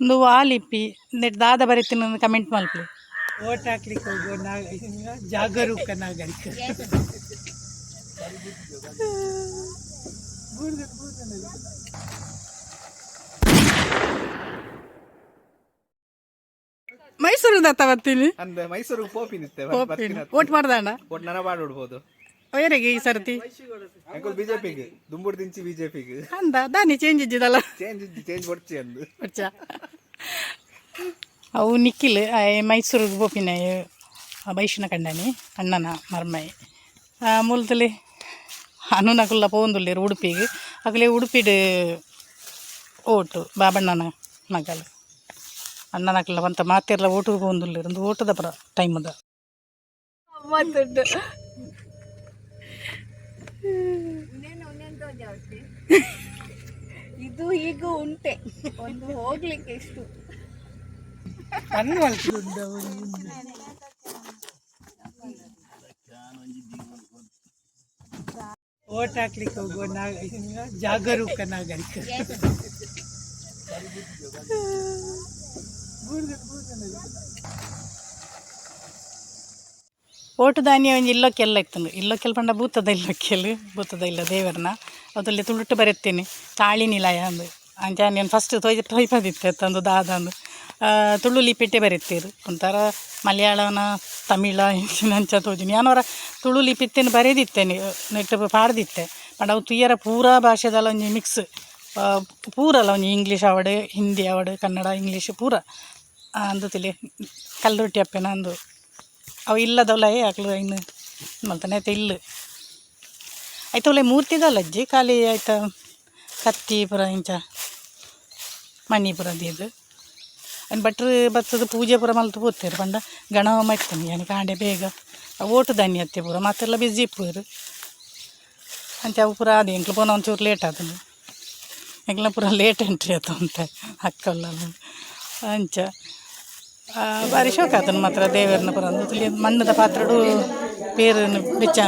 ಒಂದು ವಾಲಿಪ್ಪಿ ದಾದ ಬರೀತೀನಿ ಕಮೆಂಟ್ ಮಲ್ಪಿ ಓಟ್ ಹಾಕ್ಲಿಕ್ಕೆ ಹೋಗುವ ನಾಗ ಜಾಗರೂಕ ನಾಗರಿಕ ಮೈಸೂರು ತಗೊತೀನಿ ಬರ್ತೀನಿ ಅಂದ ಮೈಸೂರಿಗೆ ಪೋಪಿನಿತ್ತೆ ಓಟ್ ಮಾಡ್ದಣ್ಣ ಓಟ್ ನನ ಬಾಡ್ಬಿಡ್ಬೋದು ಯಾರಿಗೆ ಈ ಸರ್ತಿ ಅಂಕಲ್ ಬಿಜೆಪಿಗೆ ದುಂಬುರ್ ದಿಂಚಿ ಬಿಜೆಪಿಗೆ ಅಂದ ದಾನಿ ಚೇಂಜ್ ಇದ್ದಿದ್ದಲ್ಲ ಚೇಂಜ್ ಚೇಂಜ್ ಬರ್ಚಿ ಅಂದು. ಬರ್ಚ. ಅವು ನಿಖಿಲ್ ಮೈಸೂರು ಗೋಪಿನ ಬೈಶಿನ ಕಂಡನಿ ಅಣ್ಣನ ಮರ್ಮೈ. ಮೂಲದಲ್ಲಿ ಅನುನಕುಲ್ಲ ಪೋಂದುಲ್ಲೇರು ಉಡುಪಿಗೆ. ಆಗಲೇ ಉಡುಪಿಡು ಓಟು ಬಾಬಣ್ಣನ ಮಗಳು. ಅಣ್ಣನಕಲ್ಲ ಬಂತ ಮಾತೆಲ್ಲ ಓಟು ಪೋಂದುಲ್ಲೇರು ಒಂದು ಓಟದ ಪರ ಟೈಮದ ಇದು ಈಗ ಉಂಟೆ. ಒಂದು ಹೋಗ್ಲಿಕ್ಕೆ ಎಷ್ಟು ಮಲ್ತುಂಡ ಓಟ್ ಹಾಕ್ಲಿಕ್ಕೆ ಹೋಗುವ ನಾಗ ಜಾಗರೂಕ ನಾಗರಿಕ. ಓಟು ಧಾನ್ಯ ಒಂಜಿ ಇಲ್ಲಕ್ಕೆಲ್ಲ ಇತ್ತಂದು ಇಲ್ಲಕ್ಕೆಲ್ಲ ಪಂಡ ಭೂತದ ಇಲ್ಲಕ್ಕೆಲ್ಲ ಭೂತದ ಇಲ್ಲ ದೇವರನ್ನ. ಅದರಲ್ಲಿ ತುಳುಟ್ಟು ಬರೆತ್ತೇನೆ ತಾಳಿ ನಿಲಯ ಅಂದು. ಅಂಚೆ ನೀನು ಫಸ್ಟ್ ತೊಯ್ ತೊಯ್ಪದಿತ್ತೆ ತಂದು ದಾದ ಅಂದು. ಆ, ತುಳು ಲಿಪಿಟ್ಟೆ ಬರೀತೀರು ಒಂಥರ ಮಲಯಾಳನ ತಮಿಳ ಅಂಚ ತೋಜಿನಿ. ಯಾನವರ ತುಳು ಲಿಪಿತ್ತೇನು ಬರೆದಿತ್ತೇನೆ. ನೆಟ್ಟು ಪಾಡ್ದಿತ್ತೆ. ಪಂಡ ಅವು ತುಯ್ಯರ ಪೂರಾ ಭಾಷೆದಲ್ಲ ಒಂಜಿ ಮಿಕ್ಸ್ ಪೂರಲ್ಲ ಒಂಜಿ ಇಂಗ್ಲೀಷ್ ಅವಡೆ ಹಿಂದಿ ಅವಡೆ ಕನ್ನಡ ಇಂಗ್ಲೀಷ್ ಪೂರ. ಅಂದು ತಿಳಿ ಕಲ್ಲುಟ್ಟಿ ಅಪ್ಪೆನ ಅಂದು. ಅವು ಇಲ್ಲದವಲ್ಲ ಯಾಕಲು ಇನ್ನು ಮಲ್ತಾನೆ ಆಯ್ತು, ಇಲ್ಲ. ಆಯ್ತು ಒಳ್ಳೆ ಮೂರ್ತಿದಲ್ಲ ಅಜ್ಜಿ ಖಾಲಿ ಆಯ್ತು? ಕತ್ತಿ ಪುರ ಇಂಚ ಮಣಿ ಪುರ ಇದು. ಅನ್ ಭಟ್ರು ಬತ್ತದ ಪೂಜೆ ಪುರ ಮಲ್ತು ಪೋತೇರು ಪಂಡ ಗಣವ ಮಾಡ್ತಾನೆ ಏನು ಕಾಂಡೆ ಬೇಗ. ಓಟು ಧಾನ್ಯ ಅತ್ತೆ ಪೂರ, ಮತ್ತೆಲ್ಲ ಬಿಜಿ ಪೂರು ಅಂಚ ಅವು ಪುರ ಅದು ಎಂಕ್ಲು ಪೋನ ಒಂಚೂರು ಲೇಟ್ ಆತನು ಎಂಕ್ಲ ಪೂರ ಲೇಟ್ ಎಂಟ್ರಿ ಆತ ಅಂತ ಅಕ್ಕಲ್ಲ ಅಂಚ. ಬಾರಿ ಶೋಕ ಆತನು ಮಾತ್ರ ದೇವರನ್ನ ಬರೋದು. ಮಣ್ಣದ ಪಾತ್ರಡು ಪೇರನ್ನು ಬೆಚ್ಚ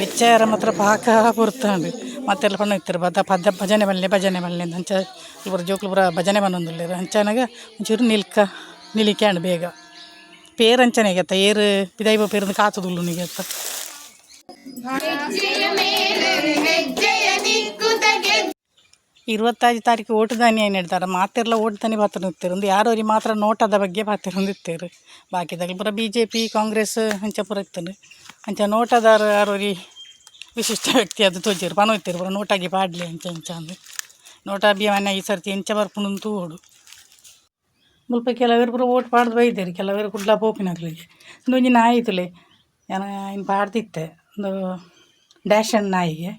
ಬೆಚ್ಚಾರ ಮಾತ್ರ ಪಾಕ ಪುರ್ತಾಂಡು ಮತ್ತೆಲ್ಲ ಪಣ್ಣ ಇತ್ತಾರೆ ಬದ ಪದ, ಭಜನೆ ಬಲ್ಲೆ ಭಜನೆ ಬಲ್ಲೆ ಅಂತ ಅಂಚ ಇವರು ಜೋಕ್ಲು ಪುರ ಭಜನೆ ಬನ್ನೊಂದುಲ್ಲೇರು ಹಂಚನಾಗ ಒಂಚೂರು ನಿಲ್ಕ ನಿಲಿಕ್ಯಾಂಡು ಬೇಗ. ಪೇರು ಹಂಚನೆ ಆಗತ್ತ, ಏರು ಪಿದೈಬ ಪೇರು ಕಾತುದುಲ್ಲು ನಿಗೆ ಅತ್ತ ഇരുപത്തഞ്ച് താരീഖ് വോട്ട് തന്നെയാണ് നേടുത്താറ് ಮಾತೆಲ್ಲ ವೋಟ್ ಒಂದು ಯಾರು ಅವ್ರಿಗೆ ಮಾತ್ರ ನೋಟದ ಬಗ್ಗೆ ಪಾತ್ರನಿರ್ತಿರು ಬಾಕಿದಾಗ ಪೂರ ಬಿ ಜೆ ಪಿ ಕಾಂಗ್ರೆಸ್ ಅಂಚ ಪೂರ ಇರ್ತಾರೆ ಅಂಚ ನೋಟದಾರ ಯಾರೋರಿ ವಿಶಿಷ್ಟ ವ್ಯಕ್ತಿ ಅದು ತೋಜಿರು ಪಣ ಇರ್ತಿರು ಪೂರ ನೋಟಾಗಿ ಪಾಡ್ಲಿ ಅಂಚೆ, ಅಂಚ ಅಂದು. ನೋಟ ಅಭಿಮಾನ ಈ ಸರ್ತಿ ಎಂಚ ಬರ್ಪುಣಂತೂ ತೋಡು ಮುಲ್ಪ ಕೆಲವರು ಪೂರ ಓಟ್ ಪಾಡ್ದು ಬೈದೇರಿ. ಕೆಲವರು ಕುಡ್ಲ ಪೋಪಿನಗಳಿಗೆ ಒಂಜಿ ನಾಯಿ ಇತ್ತಲೆ. ನಾನು ಪಾಡ್ದಿತ್ತೆ. ಪಾಡ್ತಿತ್ತೆ ಒಂದು ಡ್ಯಾಶನ್ ನಾಯಿಗೆ.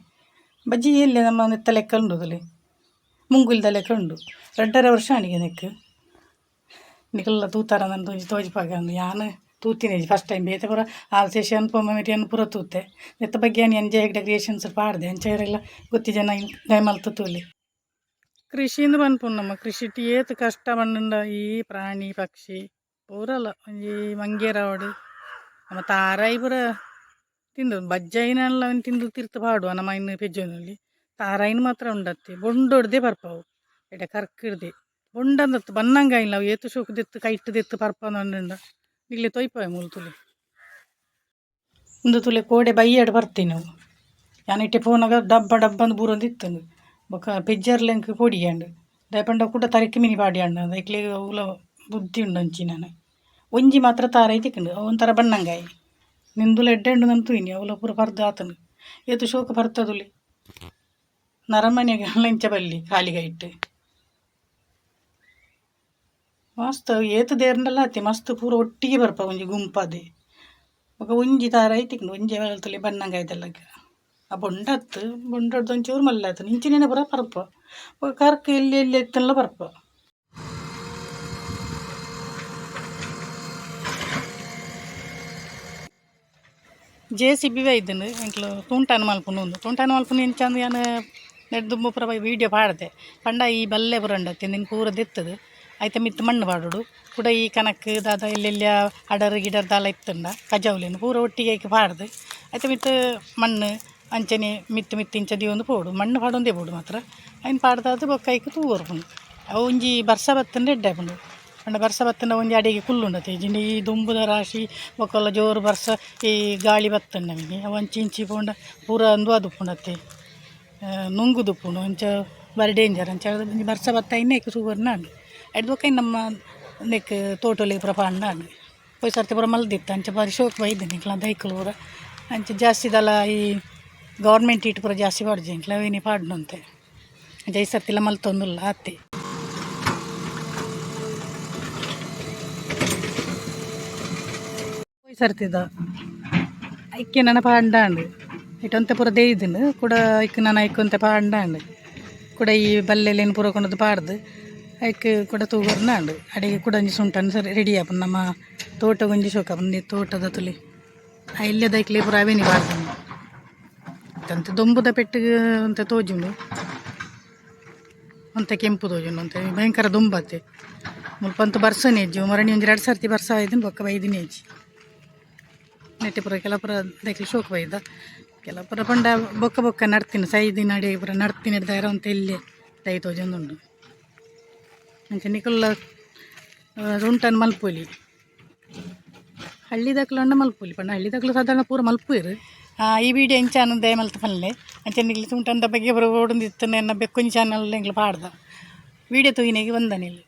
ಬಜ್ಜಿ ಇಲ್ಲಿ ನಮ್ಮ ನೆತ್ತ ಲೆಕ್ಕ ಉಂಡುದಲ್ಲಿ ಮುಂಗುಲ್ದ ഉണ്ട്. ಉಂಡು വർഷമാണ് ವರ್ಷ എനിക്കുള്ള ನೆಕ್ಕು തോന്നി ತೂತಾರ ഞാൻ ತೂತಿನಿ ಫಸ್ಟ್ ಟೈಮ್ ಬೇತೆ ಪೂರ ಆಲ್ ಸೇಷ ಅನ್ಪಮ ಮೆಟಿಯನ್ ಪೂರ ತೂತೆ ನೆತ್ತ ಬಗ್ಗೆ ಏನು ಎಂಜಾಯ್ ಹೆಗ್ಡೆ ಕ್ರಿಯೇಷನ್ಸ್ ಪಾಡ್ದೆ ಎಂಚೈರೆಲ್ಲ ಗೊತ್ತಿ ಜನ ದಯಮಲ್ತು ತೂಲಿ ಕೃಷಿಯಿಂದ ಬಂದ್ಪು ನಮ್ಮ ಕೃಷಿ ಏತ್ ಕಷ್ಟ ಬಂದುಂಡ ಈ ಪ್ರಾಣಿ ಪಕ್ಷಿ ಪೂರಲ್ಲ ಒಂಜಿ ಮಂಗೇರಾವಡು ನಮ್ಮ ತಾರಾಯಿ ಪೂರ ತಿಂದು ಬಜ್ಜಾಯಿನೆಲ್ಲ ತಿಂದು ತಿರ್ತು ಪಾಡುವ ನಮ್ಮ ಇನ್ನು ತಾರಾಯಿನ ಮಾತ್ರ ಉಂಡತ್ತೆ. ಬೊಂಡೊಡ್ದೆ ಬರ್ಪಾವು ಎಡ ಕರ್ಕಿಡ್ದೆ. ಬೊಂಡಂದತ್ತು. ಬನ್ನಂಗ ಇಲ್ಲ ಅವು ಏತು ಶೋಕದಿತ್ತು ಕೈಟ್ಟದಿತ್ತು ಪರ್ಪಂದ ಇಲ್ಲಿ ತೊಯ್ಪವೆ ಮೂಲು ತುಲಿ. ಒಂದು ತುಲೆ ಕೋಡೆ ಬೈಯಾಡು ಬರ್ತೀನಿ ನಾವು. ಯಾನಿಟ್ಟೆ ಫೋನಾಗ ಡಬ್ಬ ಡಬ್ಬ ಅಂದು ಬೂರೊಂದಿತ್ತು ಬೊಕ ಪೆಜ್ಜರ್ಲೆಂಕ್ ಪೊಡಿಯಾಂಡು. ದಯಪಂಡ ಕೂಡ ತರಕ್ಕೆ ಮಿನಿ ಪಾಡಿಯಾಂಡು ಅದಕ್ಕೆ ಅವಲ ಬುದ್ಧಿ ಉಂಡು ಅಂಚಿ ನಾನು. ಒಂಜಿ ಮಾತ್ರ ತಾರಾಯಿ ತಿಕ್ಕಂಡು ಒಂಥರ ಬಣ್ಣಂಗಾಯಿ ನಿಂದುಲ ಎಡ್ಡೆಂಡು ನಂತು ಇನಿ ಅವಲ ಪೂರ ಪರ್ದು ಆತನು ಏತು ಶೋಕ ಬರ್ತದುಲಿ നരമണികളിഞ്ചവല്ലി കാലികയിട്ട് ಮಸ್ತ್ ಏತು ದೇರ್ನಲ್ಲ ಆತಿ ಮಸ್ತ್ ಪೂರ ಒಟ್ಟಿಗೆ ಬರ್ಪ ಒಂಜಿ ಗುಂಪದೆ. ಬೊಕ ಒಂಜಿ ದಾರ ಐತಿಕ್ನು ಒಂಜಿ ವೆಲ್ತುಲಿ ಬಣ್ಣಂಗಾಯ್ತಲ್ಲಗ ಆ ಬೊಂಡತ್ತು ಬೊಂಡದ್ದು ಒಂಚೂರು ಮಲ್ಲಾತು ನಿಂಚಿನೇನ ಪೂರ ಬರ್ಪ ಕರ್ಕ ಎಲ್ಲಿ ಎಲ್ಲಿ ಎತ್ತಲ್ಲ ಬರ್ಪ ಜೆಸಿಬಿ ಸಿ ಬಿ ವೈದ್ಯನು ಎಂಕ್ಲು ತೂಂಟಾನ ಮಲ್ಪುನು ಒಂದು. ತೂಂಟಾನ ಮಲ್ಪುನು ಎಂಚಾಂದು ನೆಡ್ದು ಪೂರ ವೀಡಿಯೋ ಪಾಡ್ದೆ. ಪಂಡ ಈ ಬಲ್ಲೆ ಬುರಂಡತ್ತೆ, ನಿನ್ ಪೂರ ದೆತ್ತದು ಐತ ಮಿತ್ತು ಮಣ್ಣು ಪಾಡುಡು. ಕೂಡ ಈ ಕನಕ್ ದಾದ ಎಲ್ಲೆಲ್ಲ ಅಡರ್ ಗಿಡರ್ ದಾಲ ಇತ್ತಂಡ. ಕಜಾವ್ಲೇನು ಪೂರ ಒಟ್ಟಿಗೆ ಐಕೆ ಪಾಡ್ದು. ಐತ ಮಿತ್ತು ಮಣ್ಣು, ಅಂಚನೆ ಮಿತ್ತು ಮಿತ್ತು ಇಂಚದಿ ಒಂದು ಪೋಡು. ಮಣ್ಣು ಪಾಡೊಂದೇ ಪೋಡು ಮಾತ್ರ. ಅಯ್ನ ಪಾಡ್ದಾದ ಬೊಕ್ಕ ಐಕೆ ತೂವರ್ಪುಂಡು ಅವು ಒಂಜಿ ಬರ್ಸ ಬತ್ತಂಡ ಎಡ್ಡೆ ಪಂಡ. ಬರ್ಸ ಬತ್ತಂಡ ಒಂಜಿ ಅಡಿಗೆ ಕುಲ್ಲುಂಡತೆ ಜಿಂಡಿ ಈ ದುಂಬುದ ರಾಶಿ ಒಕ್ಕಲ್ಲ ಜೋರು ಬರ್ಸ ಈ ಗಾಳಿ ಬತ್ತಂಡ ನಮಗೆ ಅವು ಅಂಚಿ ಇಂಚಿ ಪೋಂಡ, ಪೂರ ಅಂದು ಅದು ಪುಂಡತೆ ನುಂಗು ಪುಣು. ಅಂಚ ಬಾರಿ ಡೇಂಜರ್ ಅಂಚ ಬರ್ಸ ಬತ್ತಾಯಿನ ಇನ್ನೇಕ ಸುಗರ್ ಅಂಡು ಎಡ್ದು ಬೊಕ್ಕ ನಮ್ಮ ನೆಕ್ ತೋಟಲಿ ಪೂರ ಪಾಂಡ ಅಂಡು ಪೊಯ್ ಸರ್ತಿ ಪೂರ ಮಲ್ದಿತ್ತು. ಅಂಚ ಬಾರಿ ಶೋಕ್ ಬೈದೆ ನಿಕ್ಲ ದೈಕಲು ಪೂರ. ಅಂಚ ಜಾಸ್ತಿ ದಲ ಈ ಗೌರ್ಮೆಂಟ್ ಇಟ್ಟು ಪೂರ ಜಾಸ್ತಿ ಪಾಡ್ದು ಇಂಕ್ಲ ಅವೇನಿ ಪಾಡ್ನು ಅಂತೆ. ಅಂಚ ಈ ಸರ್ತಿಲ ಮಲ್ತೊಂದುಲ್ಲ ಅತ್ತೆ ಪೊಯ್ ಸರ್ತಿದ ಐಕ್ಕೆ ನನ್ನ ಪಾಂಡಾಂಡು ಇಟ್ಟಂತೆ ಪೂರ ದೇಯ್ದನು. ಕೂಡ ಐಕ್ ನಾನು ಐಕೊಂತೆ ಪಾಡ್ನಾಂಡು. ಕೂಡ ಈ ಬಲ್ಲೆಲೇನು ಪೂರ ಕೊಂಡದು ಪಾಡ್ದು. ಐಕ್ ಕೂಡ ತೂಗರ್ನಾಂಡು. ಅಡಿಗೆ ಕೂಡ ಒಂಜಿ ಸುಂಟನ್ ಸರಿ ರೆಡಿ ಆಪನ್ ನಮ್ಮ ತೋಟ ಶೋಕ ಬಂದು ತೋಟದ ತುಲಿ. ಇಲ್ಲದ ದೈಕ್ಲಿ ಪೂರ ಅವೇನಿ ಪಾಡ್ದು ಅಂತೆ ದೊಂಬುದ ಪೆಟ್ಟಿಗೆ ಅಂತ ತೋಜುಂಡು. ಅಂತ ಕೆಂಪು ತೋಜುಂಡು. ಅಂತ ಭಯಂಕರ ದುಂಬತ್ತೆ. ಮುಲ್ಪಂತೂ ಬರ್ಸನೆ ಹೆಜ್ಜು. ಮರಣಿ ಒಂದು ಎರಡು ಸರ್ತಿ ಬರ್ಸ ಆಯ್ದು ಬೊಕ್ಕ ಬೈದಿನೇ ಹೆಜ್ಜಿ. ನೆಟ್ಟಿ ಪುರ ಕೆಲಪುರ ದೈಕ್ಲಿ ಶೋಕ ಬೈದ. ಕೆಲ ಪುರ ಪಂಡ ಬೊಕ್ಕ ಬೊಕ್ಕ ನಡ್ತೀನಿ, ಸೈದಿ ಅಡಿ ಪುರ ನಡ್ತೀನಿ ಹಿಡ್ದಾರ ಅಂತ ಇಲ್ಲಿ ದೈ ತೋಜೊಂದುಂಡು ಅಂಚೆ ನಿಕುಲ್ಲ ರುಂಟನ್ ಮಲ್ಪೊಲಿ. ಹಳ್ಳಿ ದಕ್ಲಂಡ ಮಲ್ಪೊಲಿ, ಪಂಡ ಹಳ್ಳಿ ದಕ್ಲು ಸಾಧಾರಣ ಪೂರ ಆ, ಈ ವಿಡಿಯೋ ಇಂಚಾನು ದಯ ಮಲ್ತ ಪಲ್ಲೆ. ಅಂಚೆ ನಿಗ್ಲಿ ಉಂಟಂದ ಬಗ್ಗೆ ಬರೋ ಓಡೊಂದಿತ್ತು ನನ್ನ ಬೆಕ್ಕು ಚಾನಲ್ ಎಂಗ್ಲು ಪಾಡ್ದ. ವಿಡಿಯೋ ತೂಗಿನಾಗಿ ಬಂದನಿಲ್ಲ.